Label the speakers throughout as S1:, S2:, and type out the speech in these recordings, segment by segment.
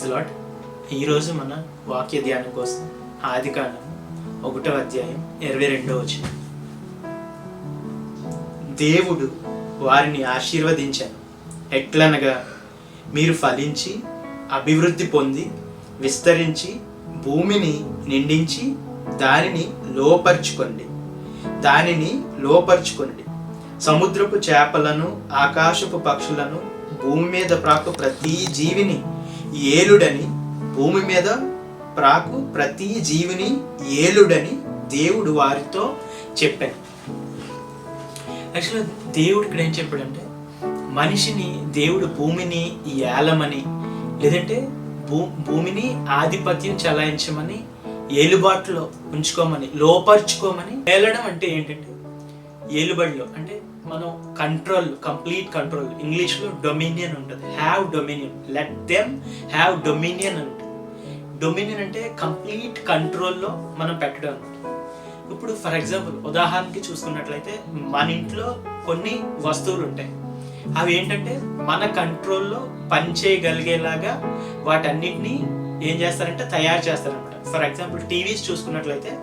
S1: Praise lot ఈరోజు మన వాక్య ధ్యానం కోసం ఆది కాలం ఒకటో అధ్యాయం ఇరవై రెండో వచ్చిన దేవుడు వారిని ఆశీర్వదించాను. ఎట్లనగా మీరు ఫలించి అభివృద్ధి పొంది విస్తరించి భూమిని నిండించి దానిని లోపరుచుకోండి. దానిని లోపరుచుకోండి. సముద్రపు చేపలను ఆకాశపు పక్షులను భూమి మీద ప్రాకు ప్రతి జీవిని ఏలుడని భూమి మీద ప్రాకు ప్రతి జీవిని ఏలుడని దేవుడు వారితో చెప్పాడు. యాక్చువల్గా దేవుడు ఇక్కడ ఏం చెప్పాడంటే మనిషిని దేవుడు భూమిని ఏలమని లేదంటే భూ భూమిని ఆధిపత్యం చలాయించమని ఏలుబాటులో ఉంచుకోమని లోపరుచుకోమని ఏలడం అంటే ఏంటంటే ఏలుబడిలో. అంటే మనం కంట్రోల్ కంప్లీట్ కంట్రోల్ ఇంగ్లీష్లో డొమినియన్ ఉంటుంది. Have dominion let them have dominion ఉంటుంది. డొమినియన్ అంటే కంప్లీట్ కంట్రోల్లో మనం పెట్టడం ఇప్పుడు ఫర్ ఎగ్జాంపుల్ ఉదాహరణకి చూసుకున్నట్లయితే మన ఇంట్లో కొన్ని వస్తువులు ఉంటాయి. అవి ఏంటంటే మన కంట్రోల్లో పనిచేయగలిగేలాగా వాటన్నిటిని ఏం చేస్తారంటే తయారు చేస్తారనమాట ఫర్ ఎగ్జాంపుల్ టీవీస్ చూసుకున్నట్లయితే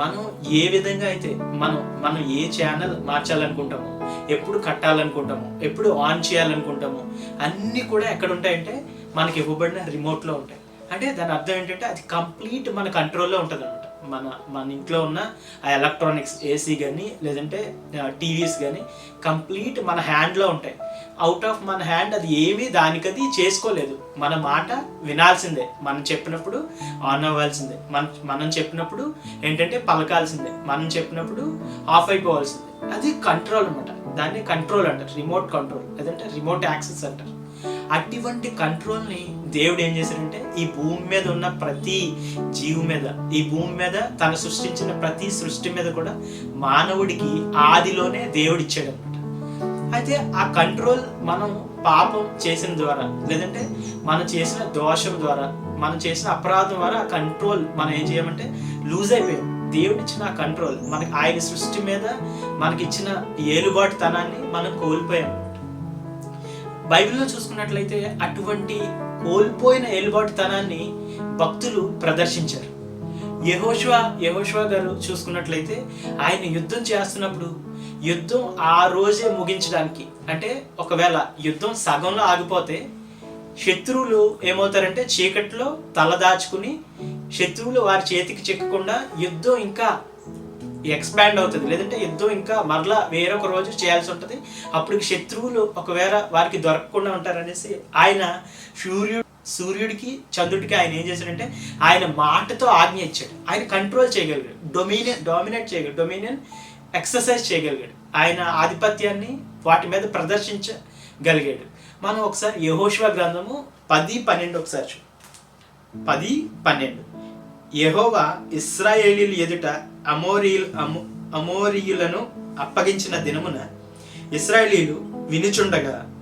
S1: మనం ఏ విధంగా అయితే మనం మనం ఏ ఛానల్ మార్చాలనుకుంటామో ఎప్పుడు కట్టాలనుకుంటామో ఎప్పుడు ఆన్ చేయాలనుకుంటామో అన్నీ కూడా ఎక్కడ ఉంటాయంటే మనకి ఇవ్వబడిన రిమోట్లో ఉంటాయి. అంటే దాని అర్థం ఏంటంటే అది కంప్లీట్ మన కంట్రోల్లో ఉంటుంది అనమాట మన మన ఇంట్లో ఉన్న ఆ ఎలక్ట్రానిక్స్ ఏసీ కానీ లేదంటే టీవీస్ కానీ కంప్లీట్ మన హ్యాండ్లో ఉంటాయి. అవుట్ ఆఫ్ మన హ్యాండ్ అది ఏమీ దానికది చేసుకోలేదు. మన మాట వినాల్సిందే. మనం చెప్పినప్పుడు ఆన్ అవ్వాల్సిందే మన మనం చెప్పినప్పుడు ఏంటంటే పలకాల్సిందే. మనం చెప్పినప్పుడు ఆఫ్ అయిపోవాల్సిందే. అది కంట్రోల్ అనమాట దాన్ని కంట్రోల్ అంటారు. రిమోట్ కంట్రోల్ లేదంటే రిమోట్ యాక్సెస్ అంటారు. అటువంటి కంట్రోల్ని దేవుడు ఏం చేశాడంటే ఈ భూమి మీద ఉన్న ప్రతి జీవి మీద ఈ భూమి మీద తను సృష్టించిన ప్రతి సృష్టి మీద కూడా మానవుడికి ఆదిలోనే దేవుడిచ్చాడు అయితే ఆ కంట్రోల్ మనం పాపం చేసిన ద్వారా లేదంటే మనం చేసిన దోషం ద్వారా మనం చేసిన అపరాధం ద్వారా ఆ కంట్రోల్ మనం ఏం చేయమంటే లూజ్ అయిపోయాం. దేవుడు ఇచ్చిన ఆ కంట్రోల్ మనకి ఆయన సృష్టి మీద మనకి ఇచ్చిన ఏలుబాటుతనాన్ని మనం కోల్పోయాం. బైబిల్లో చూసుకున్నట్లయితే అటువంటి కోల్పోయిన ఏలుబాటుతనాన్ని భక్తులు ప్రదర్శించారు. యహోష్వా యహోష్వా గారు చూసుకున్నట్లయితే ఆయన యుద్ధం చేస్తున్నప్పుడు యుద్ధం ఆ రోజే ముగించడానికి. అంటే ఒకవేళ యుద్ధం సగంలో ఆగిపోతే శత్రువులు ఏమవుతారంటే చీకట్లో తలదాచుకుని శత్రువులు వారి చేతికి చిక్కకుండా యుద్ధం ఇంకా ఎక్స్పాండ్ అవుతుంది. లేదంటే యుద్ధం ఇంకా మరలా వేరొక రోజు చేయాల్సి ఉంటుంది. అప్పుడు శత్రువులు ఒకవేళ వారికి దొరకకుండా ఉంటారనేసి ఆయన సూర్యుడు సూర్యుడికి చంద్రుడికి ఆయన ఏం చేశాడంటే ఆయన మాటతో ఆజ్ఞ ఇచ్చాడు. ఆయన కంట్రోల్ చేయగలిగాడు. డొమినియన్ డామినేట్ చేయగలడు డొమినియన్ ఎక్సర్సైజ్ చేయగలిగాడు. ఆయన ఆధిపత్యాన్ని వాటి మీద ప్రదర్శించగలిగాడు. మనం ఒకసారి యహోశివ గ్రంథము పది పన్నెండు ఒకసారి చూ పది పన్నెండు. యహోవా ఇస్రాయేలీలు ఎదుట అమోరీయులు అమో అమోరీయులను అప్పగించిన దినమున ఇస్రాయేలీలు వినుచుండగా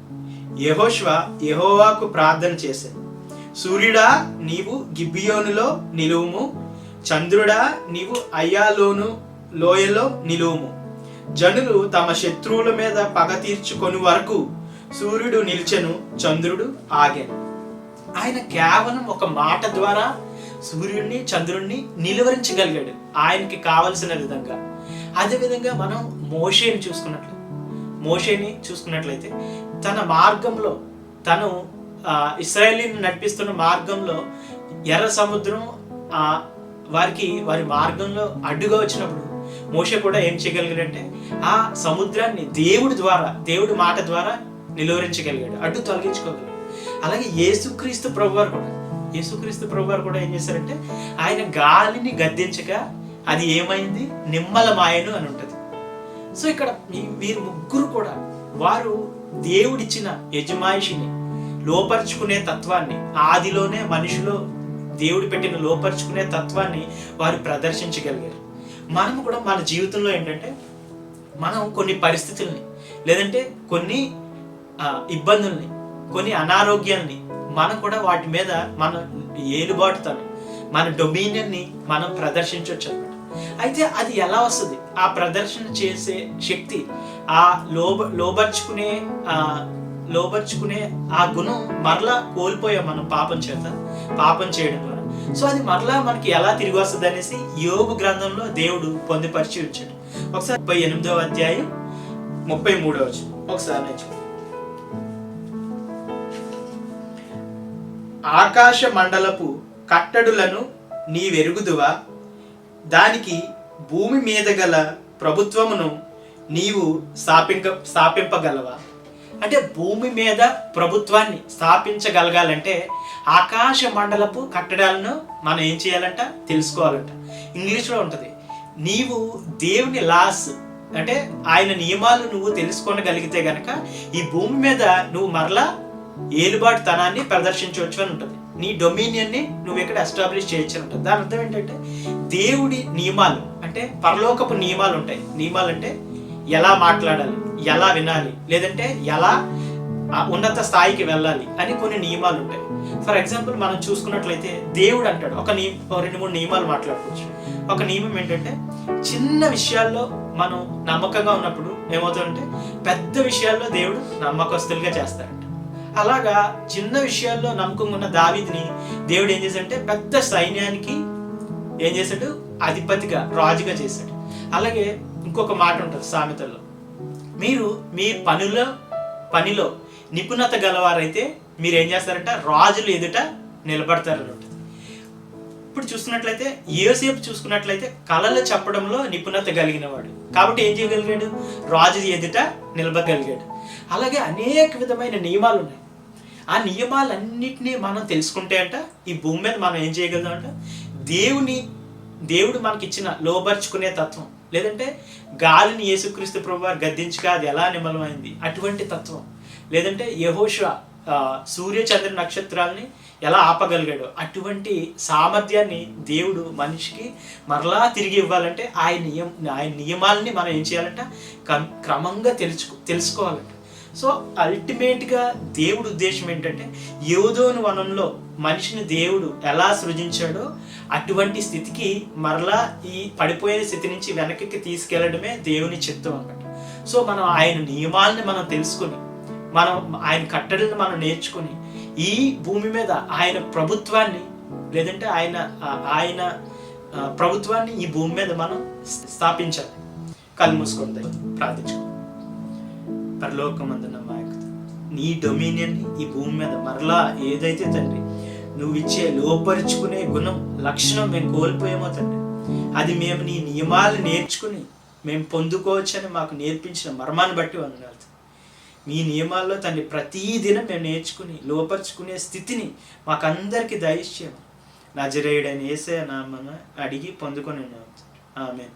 S1: యెహోషువ యహోవాకు ప్రార్థన చేశాడు సూర్యుడా నీవు గిబియోనులో నిలువుము. చంద్రుడా నీవు అయ్యాలోను లోయలో నిలువుము. జనులు తమ శత్రువుల మీద పగ తీర్చుకొని వరకు సూర్యుడు నిల్చెను చంద్రుడు ఆగాను. ఆయన కేవలం ఒక మాట ద్వారా సూర్యుడిని చంద్రుడిని నిలువరించగలిగాడు. ఆయనకి కావలసిన విధంగా. అదేవిధంగా మనం మోషేని చూసుకున్నట్లు మోషేని చూసుకున్నట్లయితే తన మార్గంలో తను ఇస్రాయేలీని నడిపిస్తున్న మార్గంలో ఎర్ర సముద్రం ఆ, వారికి వారి మార్గంలో అడ్డుగా వచ్చినప్పుడు మోష కూడా ఏం చేయగలిగాడంటే ఆ సముద్రాన్ని దేవుడి ద్వారా దేవుడి మాట ద్వారా నిలువరించగలిగాడు అడ్డు తొలగించుకోగలిగాడు. అలాగే యేసుక్రీస్తు ప్రభువారు కూడా యేసుక్రీస్తు ప్రభువారు కూడా ఏం చేశారంటే ఆయన గాలిని గద్దించగా అది ఏమైంది? నిమ్మల మాయను అని ఉంటుంది. సో ఇక్కడ వీరు ముగ్గురు కూడా వారు దేవుడిచ్చిన యజమాయిషిని లోపరుచుకునే తత్వాన్ని ఆదిలోనే మనిషిలో దేవుడు పెట్టిన లోపరుచుకునే తత్వాన్ని వారు ప్రదర్శించగలిగారు. మనం కూడా మన జీవితంలో ఏంటంటే మనం కొన్ని పరిస్థితుల్ని లేదంటే కొన్ని ఇబ్బందుల్ని కొన్ని అనారోగ్యాల్ని మనం కూడా వాటి మీద మన ఏలుబాటుతనం మన డొమినియన్ని మనం ప్రదర్శించవచ్చు అనమాట అయితే అది ఎలా వస్తుంది? ఆ ప్రదర్శన చేసే శక్తి ఆ లోబ లోబర్చుకునే లోబర్చుకునే ఆ గుణం మరలా కోల్పోయాం మనం పాపం చేత పాపం చేయడం ద్వారా సో అది మరలా మనకి ఎలా తిరిగి వస్తుంది అనేసి యోగు గ్రంథంలో దేవుడు పొందుపరిచి ఉంచాడు ఒకసారి ముప్పై ఎనిమిదవ అధ్యాయం ముప్పై మూడవ ఒకసారి నేను ఆకాశ మండలపు కట్టడులను నీవెరుగుదువా? దానికి భూమి మీద గల ప్రభుత్వమును నీవు స్థాపింప స్థాపింపగలవా అంటే భూమి మీద ప్రభుత్వాన్ని స్థాపించగలగాలంటే ఆకాశ మండలపు కట్టడాలను మనం ఏం చేయాలంట? తెలుసుకోవాలంట. ఇంగ్లీష్లో ఉంటుంది నీవు దేవుని లాస్ అంటే ఆయన నియమాలు నువ్వు తెలుసుకోనగలిగితే గనక ఈ భూమి మీద నువ్వు మరలా ఏలుబాటుతనాన్ని ప్రదర్శించవచ్చు అని ఉంటుంది. నీ డొమినియన్ని నువ్వు ఇక్కడ ఎస్టాబ్లిష్ చేయొచ్చు అని ఉంటుంది. దాని అర్థం ఏంటంటే దేవుడి నియమాలు అంటే పరలోకపు నియమాలు ఉంటాయి. నియమాలు అంటే ఎలా మాట్లాడాలి? ఎలా వినాలి? లేదంటే ఎలా ఉన్నత స్థాయికి వెళ్ళాలి అని కొన్ని నియమాలు ఉంటాయి. ఫర్ ఎగ్జాంపుల్ మనం చూసుకున్నట్లయితే దేవుడు అంటాడు. ఒక నియ ఒక రెండు మూడు నియమాలు మాట్లాడుకోవచ్చు. ఒక నియమం ఏంటంటే చిన్న విషయాల్లో మనం నమ్మకంగా ఉన్నప్పుడు ఏమవుతుందంటే పెద్ద విషయాల్లో దేవుడు నమ్మకస్తులుగా చేస్తాడంట. అలాగా చిన్న విషయాల్లో నమ్మకం ఉన్న దావిదిని దేవుడు ఏం చేశాడంటే పెద్ద సైన్యానికి ఏం చేశాడు? అధిపతిగా రాజుగా చేశాడు. అలాగే ఇంకొక మాట ఉంటుంది సామెతల్లో. మీరు మీ పనిలో పనిలో నిపుణత గలవారైతే మీరు ఏం చేస్తారంట? రాజులు ఎదుట నిలబడతారు ఇప్పుడు చూసుకున్నట్లయితే ఏసేపు చూసుకున్నట్లయితే కళలు చెప్పడంలో నిపుణత కలిగిన వాడు కాబట్టి ఏం చేయగలిగాడు? రాజు ఎదుట నిలబడగలిగాడు. అలాగే అనేక విధమైన నియమాలు ఉన్నాయి. ఆ నియమాలన్నిటినీ మనం తెలుసుకుంటే అంట ఈ భూమి మీద మనం ఏం చేయగలుగుతాం అంట దేవుని దేవుడు మనకి ఇచ్చిన లోబర్చుకునే తత్వం. లేదంటే గాలిని యేసుక్రీస్తు ప్రభు వారు గద్దించగా అది ఎలా నిమలమైంది? అటువంటి తత్వం. లేదంటే యహోష సూర్య చంద్ర నక్షత్రాలని ఎలా ఆపగలిగాడు. అటువంటి సామర్థ్యాన్ని దేవుడు మనిషికి మరలా తిరిగి ఇవ్వాలంటే ఆయన నియం ఆయన నియమాలని మనం ఏం చేయాలంట? క్రమంగా తెలుసుకో తెలుసుకోవాలంట. సో అల్టిమేట్గా దేవుడు ఉద్దేశం ఏంటంటే యోధోను వనంలో మనిషిని దేవుడు ఎలా సృజించాడో అటువంటి స్థితికి మరలా ఈ పడిపోయిన స్థితి నుంచి వెనక్కి తీసుకెళ్ళడమే దేవుని చిత్తం అన్నమాట. సో మనం ఆయన నియమాలని మనం తెలుసుకుని మనం ఆయన కట్టడలను మనం నేర్చుకుని ఈ భూమి మీద ఆయన ప్రభుత్వాన్ని లేదంటే ఆయన ఆయన ప్రభుత్వాన్ని ఈ భూమి మీద మనం స్థాపించాలి. కళ్ళు మూసుకుంది ప్రార్థించుకో పరలోకమందున మా యొక్క నీ డొమినియన్ ఈ భూమి మీద మరలా ఏదైతే తండ్రి నువ్వు ఇచ్చే లోపరుచుకునే గుణం లక్షణం మేము కోల్పోయేమో తండ్రి. అది మేము నీ నియమాలు నేర్చుకుని మేము పొందుకోవచ్చని మాకు నేర్పించిన మర్మాన్ని బట్టి వందనాలు మీ నియమాల్లో తండ్రి ప్రతిదినం మేము నేర్చుకుని లోపరుచుకునే స్థితిని మాకందరికీ దయచేయము నజరేయుడైన ఏసే నామన అడిగి పొందుకొని ఉన్నాం ఆమె